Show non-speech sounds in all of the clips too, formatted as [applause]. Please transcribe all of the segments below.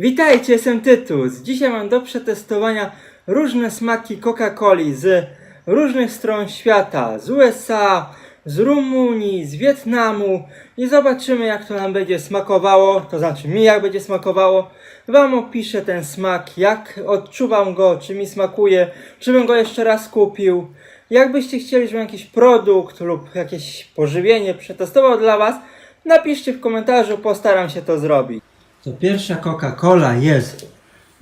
Witajcie, jestem Tytus. Dzisiaj mam do przetestowania różne smaki Coca-Coli z różnych stron świata, z USA, z Rumunii, z Wietnamu i zobaczymy jak to nam będzie smakowało, to znaczy mi jak będzie smakowało. Wam opiszę ten smak, jak odczuwam go, czy mi smakuje, czy bym go jeszcze raz kupił. Jakbyście chcieli, żebym jakiś produkt lub jakieś pożywienie przetestował dla Was, napiszcie w komentarzu, postaram się to zrobić. To pierwsza Coca-Cola jest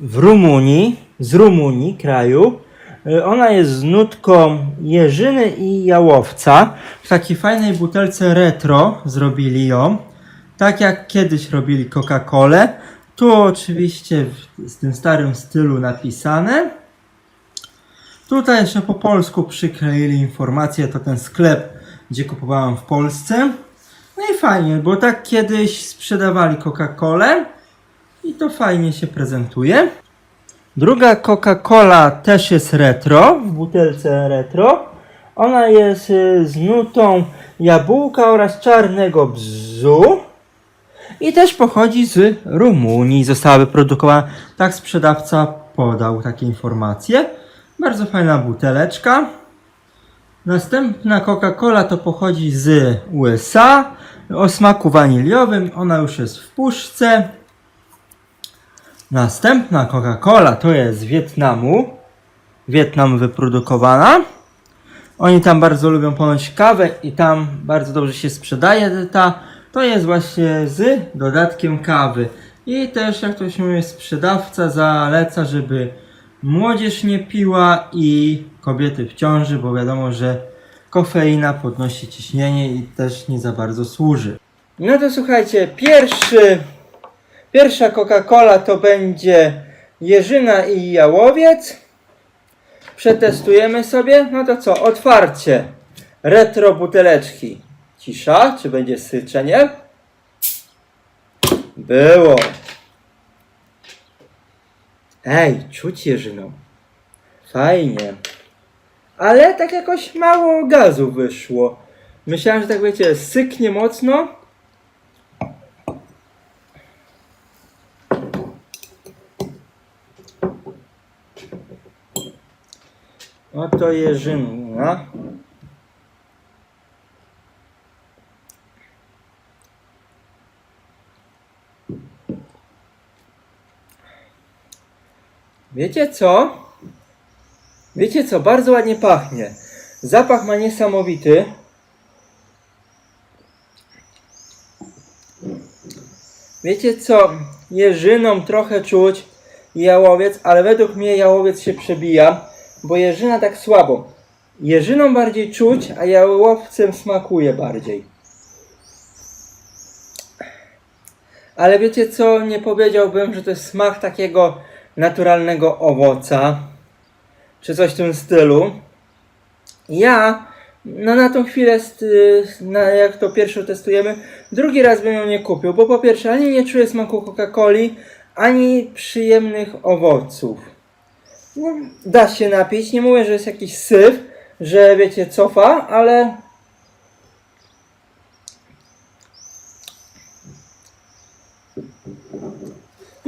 w Rumunii, z Rumunii, kraju. Y, Ona jest z nutką jeżyny i jałowca. W takiej fajnej butelce retro zrobili ją. Tak jak kiedyś robili Coca-Colę. Tu oczywiście w, tym starym stylu napisane. Tutaj jeszcze po polsku przykleili informację, to ten sklep, gdzie kupowałem w Polsce. No i fajnie, bo tak kiedyś sprzedawali Coca-Colę i to fajnie się prezentuje. Druga Coca-Cola też jest retro, w butelce retro. Ona jest y, z nutą jabłka oraz czarnego bzu. I też pochodzi z Rumunii. Została wyprodukowana, tak sprzedawca podał takie informacje. Bardzo fajna buteleczka. Następna Coca-Cola to pochodzi z USA o smaku waniliowym. Ona już jest w puszce. Następna Coca-Cola to jest z Wietnamu. Wietnam wyprodukowana. Oni tam bardzo lubią ponoć kawę i tam bardzo dobrze się sprzedaje ta. To jest właśnie z dodatkiem kawy. I też jak to się mówi, sprzedawca zaleca, żeby młodzież nie piła i kobiety w ciąży, bo wiadomo, że kofeina podnosi ciśnienie i też nie za bardzo służy. No to słuchajcie, pierwszy, pierwsza Coca-Cola to będzie jeżyna i jałowiec. Przetestujemy sobie. No to co, otwarcie. Retro buteleczki. Cisza, czy będzie syczenie? Było. Ej, czuć jeżyną. Fajnie. Ale tak jakoś mało gazu wyszło. Myślałem, że tak wiecie, syknie mocno. Oto jeżyna. Wiecie co? Wiecie co? Bardzo ładnie pachnie. Zapach ma niesamowity. Wiecie co? Jeżyną trochę czuć jałowiec, ale według mnie jałowiec się przebija, bo jeżyna tak słabo. Jeżyną bardziej czuć, a jałowcem smakuje bardziej. Ale wiecie co? Nie powiedziałbym, że to jest smak takiego naturalnego owoca, czy coś w tym stylu. Ja, no na tą chwilę, na, jak to pierwszą testujemy, drugi raz bym ją nie kupił, bo po pierwsze ani nie czuję smaku Coca-Coli, ani przyjemnych owoców. No, da się napić, nie mówię, że jest jakiś syf, że wiecie, cofa, ale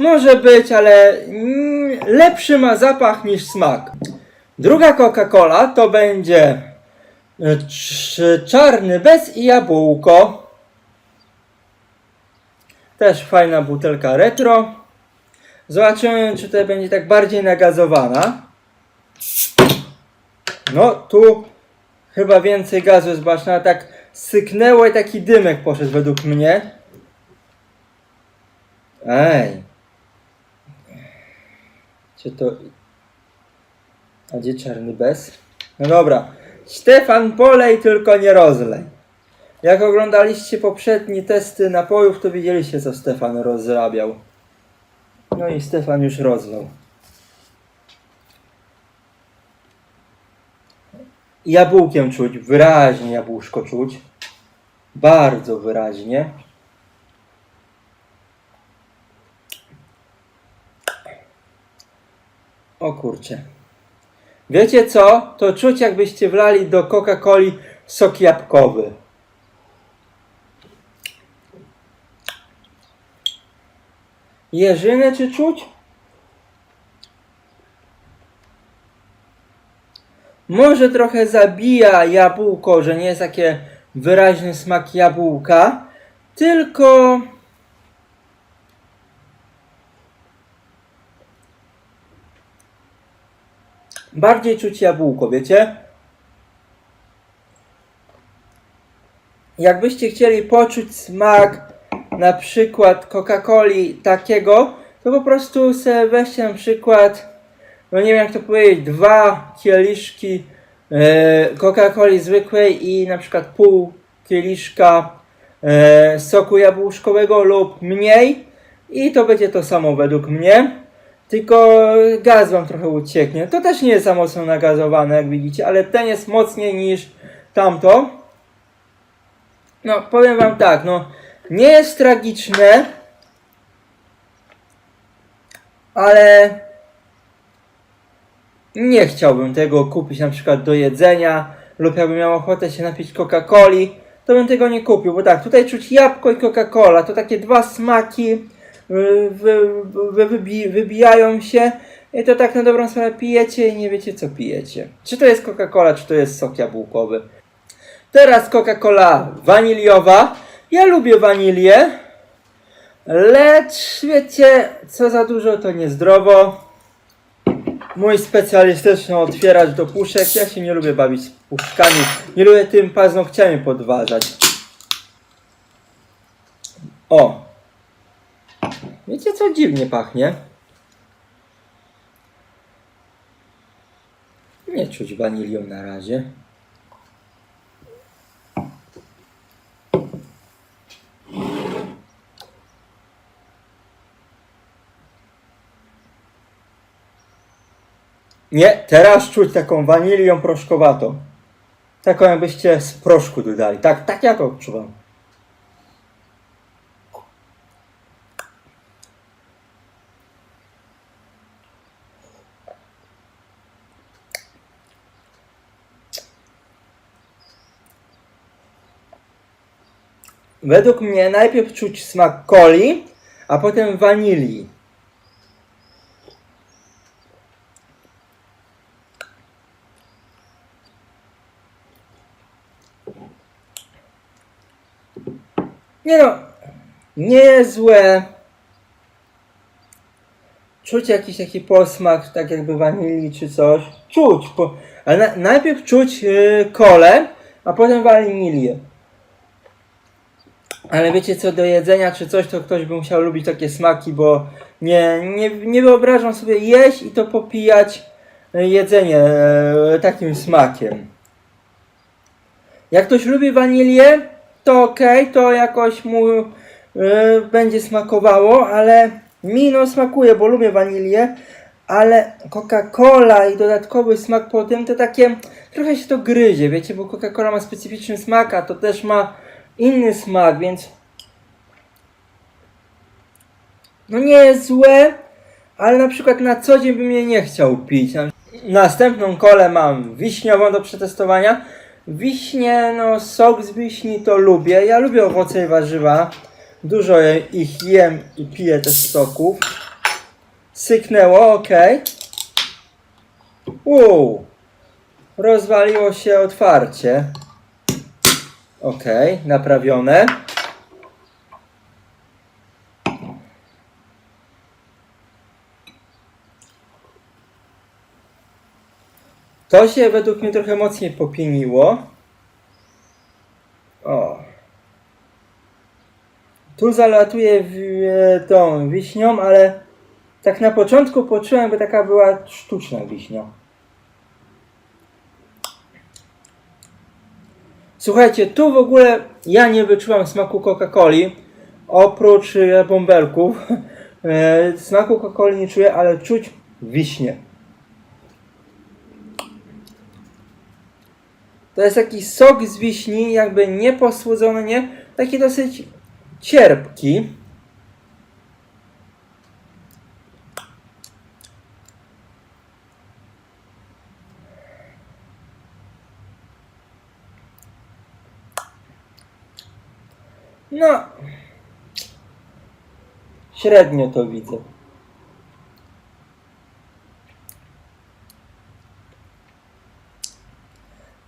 Może być, ale mm, lepszy ma zapach niż smak. Druga Coca-Cola to będzie e, cz- czarny bez i jabłko. Też fajna butelka retro. Zobaczymy, czy to będzie tak bardziej nagazowana. No, tu chyba więcej gazu jest, bo aż na tak syknęło i taki dymek poszedł według mnie. Ej. Czy to... A gdzie czarny bez? No dobra. Stefan polej, tylko nie rozlej. Jak oglądaliście poprzednie testy napojów, to widzieliście co Stefan rozrabiał. No i Stefan już rozlał. Jabłkiem czuć, wyraźnie jabłuszko czuć. Bardzo wyraźnie. O kurczę. Wiecie co? To czuć jakbyście wlali do Coca-Coli sok jabłkowy. jeżynę czy czuć? Może trochę zabija jabłko, że nie jest takie wyraźny smak jabłka, tylko bardziej czuć jabłko, wiecie? Jakbyście chcieli poczuć smak na przykład Coca-Coli takiego, to po prostu sobie weźcie na przykład, no nie wiem jak to powiedzieć, dwa kieliszki e, Coca-Coli zwykłej i na przykład pół kieliszka e, soku jabłuszkowego lub mniej i to będzie to samo według mnie. Tylko gaz wam trochę ucieknie. To też nie jest za mocno nagazowane, jak widzicie, ale ten jest mocniej niż tamto. No, powiem wam tak, no, nie jest tragiczne, ale nie chciałbym tego kupić na przykład do jedzenia, lub jakbym miał ochotę się napić Coca-Coli, to bym tego nie kupił, bo tak, tutaj czuć jabłko i Coca-Cola, to takie dwa smaki wy, wy, wybi, wybijają się i to tak na dobrą sprawę pijecie i nie wiecie co pijecie. Czy to jest Coca-Cola, czy to jest sok jabłkowy. Teraz Coca-Cola waniliowa. Ja lubię wanilię, lecz wiecie, co za dużo to niezdrowo. Mój specjalistyczny otwieracz do puszek. Ja się nie lubię bawić puszkami. Nie lubię tym paznokciami podważać. O! Wiecie co dziwnie pachnie? Nie czuć wanilią na razie. Nie, teraz czuć taką wanilią proszkowatą. Taką jakbyście z proszku dodali. Tak, tak jak odczuwam. Według mnie najpierw czuć smak coli, a potem wanilii. Nie no, nie jest złe. Czuć jakiś taki posmak, tak jakby wanilii czy coś. Czuć, po, ale na, najpierw czuć yy, kolę, a potem wanilię. Ale wiecie co, do jedzenia czy coś, to ktoś by musiał lubić takie smaki, bo nie, nie, nie wyobrażam sobie jeść i to popijać y, jedzenie e, takim smakiem. Jak ktoś lubi wanilię, to okej, to jakoś mu y, będzie smakowało, ale mi no smakuje, bo lubię wanilię, ale Coca-Cola i dodatkowy smak po tym, to takie, trochę się to gryzie, wiecie, bo Coca-Cola ma specyficzny smak, a to też ma inny smak, więc no nie jest złe, ale na przykład na co dzień bym jej nie chciał pić. Na- Następną kolę mam wiśniową do przetestowania. Wiśnie, no sok z wiśni to lubię. Ja lubię owoce i warzywa. Dużo je- ich jem i piję też soków. Syknęło, ok. Uuu. Rozwaliło się otwarcie. Ok, naprawione. To się według mnie trochę mocniej popieniło. O. Tu zalatuję w, e, tą wiśnią, ale tak na początku poczułem, by taka była sztuczna wiśnia. Słuchajcie, tu w ogóle ja nie wyczułam smaku Coca-Coli, oprócz e, bąbelków. [laughs] E, smaku Coca-Coli nie czuję, ale czuć wiśnie. To jest taki sok z wiśni, jakby nie posłodzony, nie? Taki dosyć cierpki. No. Średnio to widzę.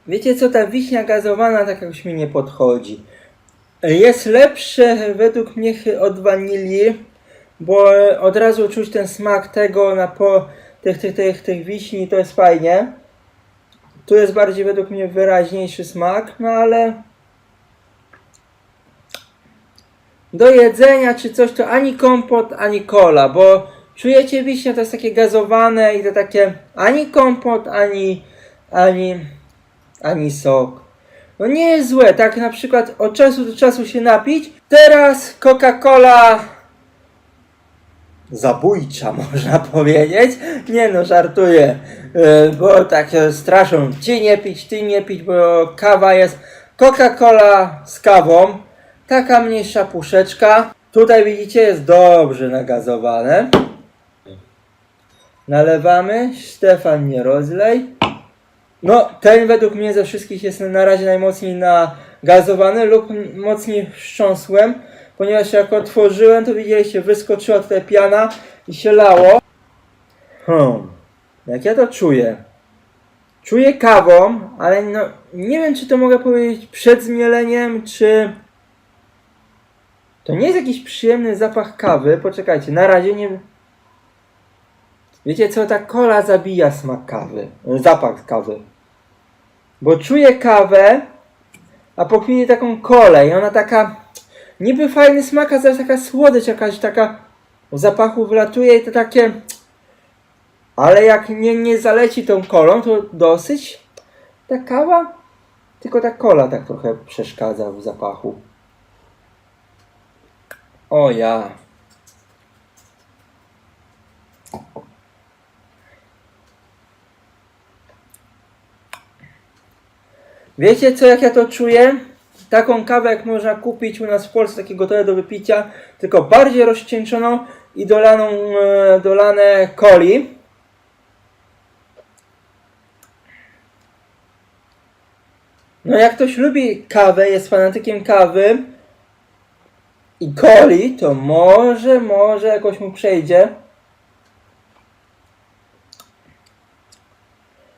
Wiecie co, ta wiśnia gazowana tak jakoś mi nie podchodzi. Jest lepsze według mnie od wanilii, bo od razu czuć ten smak tego na po tych, tych, tych, tych wiśni, to jest fajnie. Tu jest bardziej według mnie wyraźniejszy smak, no ale do jedzenia czy coś to ani kompot, ani kola, bo czujecie wiśnie to jest takie gazowane i to takie ani kompot, ani ani ani sok. No nie jest złe, tak na przykład od czasu do czasu się napić. Teraz Coca-Cola zabójcza [laughs] można powiedzieć. Nie no, żartuję, Yy, bo tak straszą ci nie pić, ty nie pić, bo kawa jest Coca-Cola z kawą. Taka mniejsza puszeczka. Tutaj widzicie jest dobrze nagazowane. Nalewamy. Stefan nie rozlej. No, ten według mnie ze wszystkich jest na razie najmocniej nagazowany lub mocniej wstrząsłem, ponieważ jak otworzyłem, to widzieliście, wyskoczyła tutaj piana i się lało. Hmm, jak ja to czuję? Czuję kawą, ale no, nie wiem, czy to mogę powiedzieć przed zmieleniem, czy... To nie jest jakiś przyjemny zapach kawy. Poczekajcie, na razie nie... Wiecie co, ta kola zabija smak kawy, zapach kawy. Bo czuję kawę, a po chwili taką kolę i ona taka niby fajny smak, a zaraz taka słodycz jakaś taka w zapachu wlatuje i to takie ale jak nie, nie zaleci tą kolą, to dosyć ta kawa, tylko ta kola tak trochę przeszkadza w zapachu. O ja. Wiecie co, jak ja to czuję? Taką kawę, jak można kupić u nas w Polsce, takie gotowe do wypicia, tylko bardziej rozcieńczoną i dolaną, e, dolane coli. No jak ktoś lubi kawę, jest fanatykiem kawy i coli, to może, może jakoś mu przejdzie.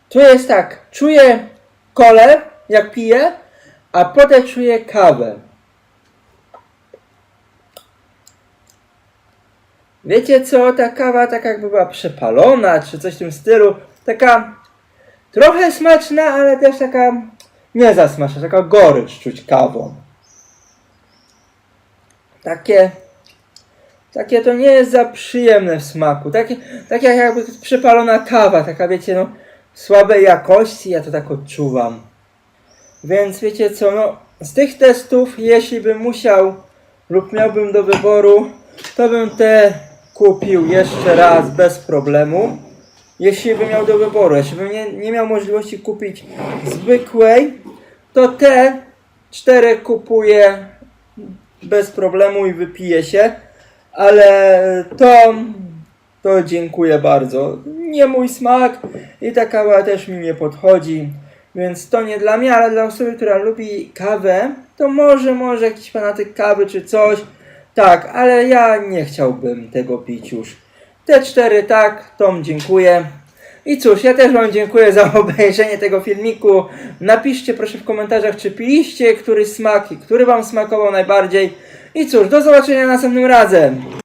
Tu jest tak, czuję kolę, jak piję, a potem czuję kawę. Wiecie co, ta kawa tak jakby była przepalona, czy coś w tym stylu. Taka trochę smaczna, ale też taka nie za smaczna, taka gorycz czuć kawą. Takie, takie to nie jest za przyjemne w smaku. Takie, tak jak jakby przepalona kawa, taka wiecie, no słabej jakości, ja to tak odczuwam. Więc wiecie co, no z tych testów, jeśli bym musiał lub miałbym do wyboru, to bym te kupił jeszcze raz bez problemu. Jeśli bym miał do wyboru, jeśli bym nie, nie miał możliwości kupić zwykłej, to te cztery kupuję bez problemu i wypiję się, ale to, to dziękuję bardzo. Nie mój smak i ta kawa też mi nie podchodzi, więc to nie dla mnie, ale dla osoby, która lubi kawę, to może, może jakiś fanatyk kawy czy coś, tak, ale ja nie chciałbym tego pić już. Te cztery tak, Tom dziękuję. I cóż, ja też Wam dziękuję za [laughs] obejrzenie tego filmiku. Napiszcie proszę w komentarzach, czy piliście któryś smak i który Wam smakował najbardziej. I cóż, do zobaczenia następnym razem.